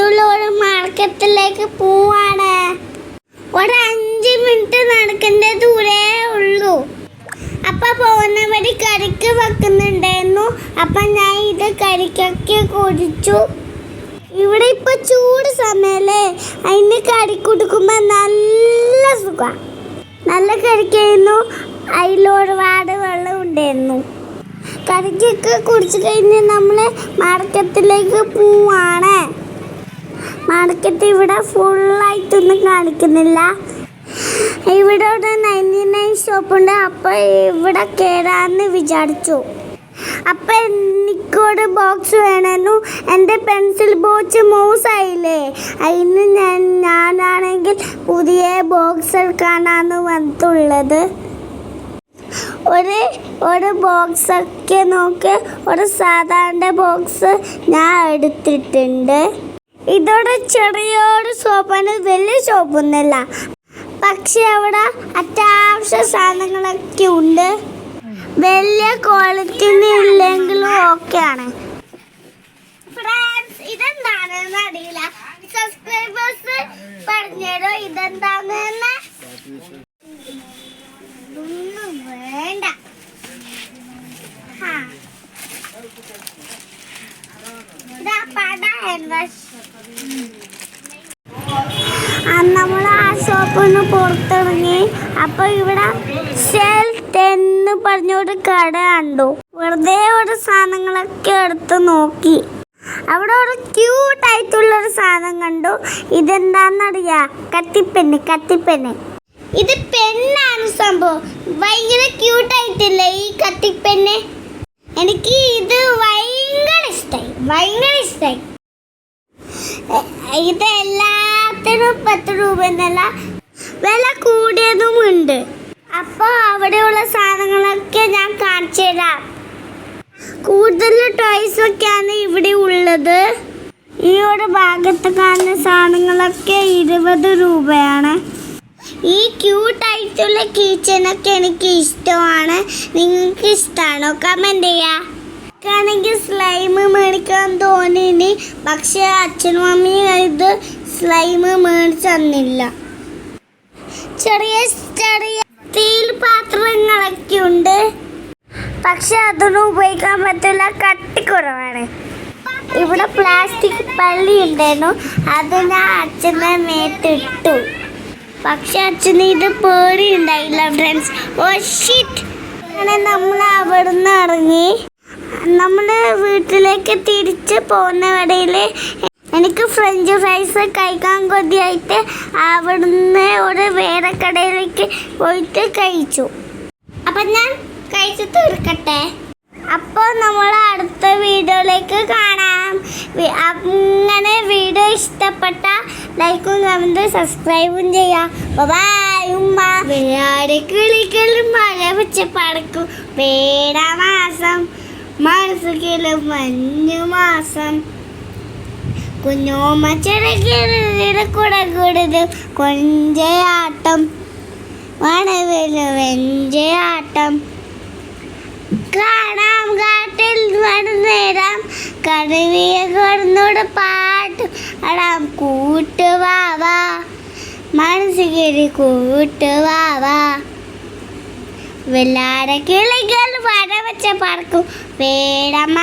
മാർക്കറ്റിലേക്ക് പോവാണ്. ഒരു അഞ്ച് മിനിറ്റ് നടക്കേണ്ട ദൂരേ ഉള്ളൂ. അപ്പം പോകുന്ന വഴി കരിക്ക് വെക്കുന്നുണ്ടായിരുന്നു. അപ്പം ഞാൻ ഇത് കരിക്കൊക്കെ കുടിച്ചു ഇവിടെ ഇപ്പൊ ചൂട് സമയല്ലേ? അതിന് കറി കൊടുക്കുമ്പോൾ നല്ല സുഖം. നല്ല കരിക്കായിരുന്നു. അതിലൊരുപാട് വെള്ളം ഉണ്ടായിരുന്നു. കറിക്കൊക്കെ കുടിച്ചു കഴിഞ്ഞ് നമ്മൾ മാർക്കറ്റിലേക്ക് പോവാണ്. മാർക്കറ്റ് ഇവിടെ ഫുള്ളായിട്ടൊന്നും കാണിക്കുന്നില്ല. ഇവിടെ ഒരു നയന്റി നയൻ ഷോപ്പുണ്ട്. അപ്പോൾ ഇവിടെ കയറാമെന്ന് വിചാരിച്ചു. അപ്പം എനിക്കൊരു ബോക്സ് വേണമെന്നു എന്റെ പെൻസിൽ ബോക്സ് മൂസ് ആയില്ലേ അതിന് ഞാൻ ഞാനാണെങ്കിൽ പുതിയ ബോക്സ് എടുക്കാനാണ് വന്നിട്ടുള്ളത്. ഒരു ഒരു ബോക്സൊക്കെ നോക്ക്. ഒരു സാധാരണ ബോക്സ് ഞാൻ എടുത്തിട്ടുണ്ട്. ഇതോടെ ചെറിയൊരു ഷോപ്പാണ് വലിയ ഷോപ്പൊന്നുമല്ല പക്ഷെ അവിടെ അത്യാവശ്യ സാധനങ്ങളൊക്കെ ഉണ്ട്. വലിയ ക്വാളിറ്റി ഇല്ലെങ്കിലും ഓക്കെ ആണ് ഫ്രണ്ട്സ് ഇതെന്താണെന്ന് അറിയില്ല. സബ്സ്ക്രൈബേഴ്സ് പറഞ്ഞതോ ഇതെന്താണെന്ന്? ഒന്നും വേണ്ട. ഇതാ പട ഹാൻഡ് വാഷ് നമ്മൾ ആ ഷോപ്പിന്ന് പുറത്തിറങ്ങി. അപ്പൊ ഇവിടെ ഷെൽറ്റ് എന്ന് പറഞ്ഞൊരു കട കണ്ടു. വെറുതെ ഒരു സാധനങ്ങളൊക്കെ എടുത്ത് നോക്കി. അവിടെ ഒരു ക്യൂട്ട് ആയിട്ടുള്ള ഒരു സാധനം കണ്ടു. ഇതെന്താന്നറിയ? കത്തിപ്പെന്ന് കത്തിപ്പെന്ന് ഇത് പെണ്ണാണ് സംഭവം. ഭയങ്കര ക്യൂട്ട് ആയിട്ടില്ലേ ഈ കത്തിപ്പെന്ന് എനിക്ക് ഇത് ഭയങ്കര ഇഷ്ടമായി ഭയങ്കര ഇഷ്ടമായി ഇത് എല്ലാത്തിനും പത്ത് രൂപ എന്നല്ല വില കൂടിയതും ഉണ്ട് അപ്പോൾ അവിടെയുള്ള സാധനങ്ങളൊക്കെ ഞാൻ കാണിച്ചു തരാം. കൂടുതൽ ടോയ്സ് ഒക്കെയാണ് ഇവിടെ ഉള്ളത്. ഈ ഒരു ഭാഗത്ത് കാണുന്ന സാധനങ്ങളൊക്കെ ഇരുപത് രൂപയാണ്. ഈ ക്യൂട്ടായിട്ടുള്ള കിച്ചനൊക്കെ എനിക്ക് ഇഷ്ടമാണ്. നിങ്ങൾക്ക് ഇഷ്ടമാണോ കമന്റ് ചെയ്യാം. എനിക്കാണെങ്കിൽ സ്ലൈം മേടിക്കാൻ തോന്നിനി. പക്ഷെ അച്ഛനും അമ്മയും ഇത് സ്ലൈം മേടിച്ച് തന്നില്ല ചെറിയ ചെറിയ സ്റ്റീൽ പാത്രങ്ങളൊക്കെ ഉണ്ട്. പക്ഷെ അതൊന്നും ഉപയോഗിക്കാൻ പറ്റില്ല. കട്ടി കുറവാണ്. ഇവിടെ പ്ലാസ്റ്റിക് പള്ളി ഉണ്ടായിരുന്നു. അത് ഞാൻ അച്ഛനെ നേട്ടിട്ടു പക്ഷെ അച്ഛന് ഇത് പേടി ഉണ്ടായില്ല ഫ്രണ്ട്സ് ഓ ഷിറ്റ് അങ്ങനെ നമ്മൾ അവിടുന്ന് ഇറങ്ങി. നമ്മൾ വീട്ടിലേക്ക് തിരിച്ച് പോകുന്ന വഴിയിൽ എനിക്ക് ഫ്രഞ്ച് ഫ്രൈസ് കഴിക്കാൻ കൊതിയായിട്ട് അവിടുന്ന് ഒരു വേറെ കടയിലേക്ക് പോയിട്ട് കഴിച്ചു. അപ്പം ഞാൻ കഴിച്ചു തീർക്കട്ടെ. അപ്പോൾ നമ്മൾ അടുത്ത വീഡിയോയിലേക്ക് കാണാം. അങ്ങനെ വീഡിയോ ഇഷ്ടപ്പെട്ട ലൈക്കും കമന്റും സബ്സ്ക്രൈബും ചെയ്യാം. ബൈ ഉമ്മ. വേറെ കിളികളും മഴ വെച്ച് പടക്കും. പറക്കും പേടമാസം മനസ്സുകിലും മഞ്ഞു മാസം. കുഞ്ഞോമ്മ ചെറുകിട കുട കൂടുതൽ കൊഞ്ചയാട്ടം. വനവിൽ വെഞ്ചയാട്ടം. കാണാം കാട്ടിൽ നേരം കടുവിയ കൊടുന്നോട് പാട്ട് അടാം കൂട്ടുവാവാ മനസ്സുകിരി കൂട്ടുവാവാ വെള്ളാട വരവച്ച വര വെച്ച പറക്കും വേടമ്മ